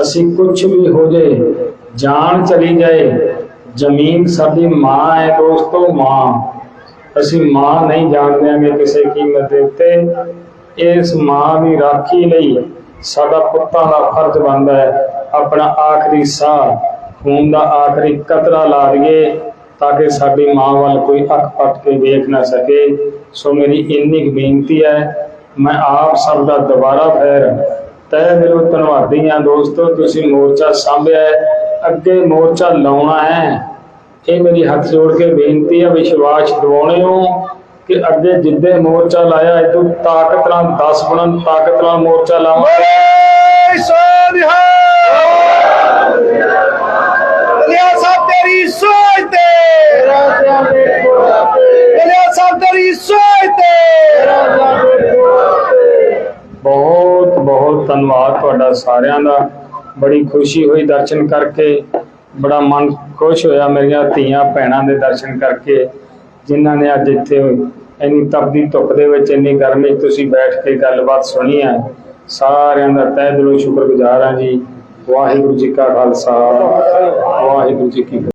ਅਸੀਂ ਕੁਝ ਵੀ ਹੋ ਜੇ, ਜਾਨ ਚਲੀ ਜਾਏ, ਜ਼ਮੀਨ ਸਾਡੀ ਮਾਂ ਹੈ ਦੋਸਤੋ, ਮਾਂ। ਅਸੀਂ ਮਾਂ ਨਹੀਂ ਜਾਣਦੇ ਦਿਆਂਗੇ ਕਿਸੇ ਕੀਮਤ ਦੇ ਉੱਤੇ। ਇਸ ਮਾਂ ਦੀ ਰਾਖੀ ਲਈ ਸਾਡਾ ਪੁੱਤਾਂ ਦਾ ਫਰਜ਼ ਬਣਦਾ ਹੈ। ਆਪਣਾ ਆਖਰੀ ਸਾਹ, ਖੂਨ ਦਾ ਆਖਰੀ ਕਤਰਾ ਲਾ ਦਈਏ ਤਾਂ ਕਿ ਸਾਡੀ ਮਾਂ ਵੱਲ ਕੋਈ ਅੱਖ ਪੱਟ ਕੇ ਵੇਖ ਨਾ ਸਕੇ। ਸੋ ਮੇਰੀ ਇੰਨੀ ਕੁ ਬੇਨਤੀ ਹੈ, ਮੈਂ ਆਪ ਸਭ ਦਾ ਦੁਬਾਰਾ ਫੇਰ ਤਹਿ ਦਿਲੋਂ ਧੰਨਵਾਦੀ ਹਾਂ ਦੋਸਤੋ ਤੁਸੀਂ ਮੋਰਚਾ ਸਾਂਭਿਆ ਅੱਗੇ ਮੋਰਚਾ ਲਾਉਣਾ ਹੈ। ਇਹ ਮੇਰੀ ਹੱਥ ਜੋੜ ਕੇ ਬੇਨਤੀ ਹੈ ਵਿਸ਼ਵਾਸ ਦਿਵਾਉਣੇ ਹੋ ਕਿ ਅੱਗੇ ਜਿੱਦੇ ਮੋਰਚਾ ਲਾਇਆ ਇਦੋਂ ਤਾਕਤ ਨਾਲ 10 ਗੁਣਾ ਤਾਕਤ ਨਾਲ ਮੋਰਚਾ ਲਾਵਾਂਗੇ ਲਿਆ ਸਾਹਿਬ ਤੇਰੀ ਸੋਚ ਤੇ। ਲਿਆ ਸਾਹਿਬ ਤੇਰੀ ਸੋਚ ਤੇ। ਬਹੁਤ ਬਹੁਤ ਧੰਨਵਾਦ ਤੁਹਾਡਾ ਸਾਰਿਆਂ ਦਾ। ਬੜੀ ਖੁਸ਼ੀ ਹੋਈ ਦਰਸ਼ਨ ਕਰਕੇ। ਬੜਾ ਮਨ ਖੁਸ਼ ਹੋਇਆ ਮੇਰੀਆਂ ਧੀਆਂ ਭੈਣਾਂ ਦੇ ਦਰਸ਼ਨ ਕਰਕੇ, ਜਿਨ੍ਹਾਂ ਨੇ ਅੱਜ ਇੱਥੇ ਇੰਨੀ ਤਪਦੀ ਧੁੱਪ ਦੇ ਵਿੱਚ, ਇੰਨੀ ਗਰਮੀ ਤੁਸੀਂ ਬੈਠ ਕੇ ਗੱਲਬਾਤ ਸੁਣੀ ਹੈ। ਸਾਰਿਆਂ ਦਾ ਤਹਿ ਦਿਲੋਂ ਸ਼ੁਕਰਗੁਜ਼ਾਰ ਹਾਂ ਜੀ। ਵਾਹਿਗੁਰੂ ਜੀ ਕਾ ਖਾਲਸਾ, ਵਾਹਿਗੁਰੂ ਜੀ ਕੀ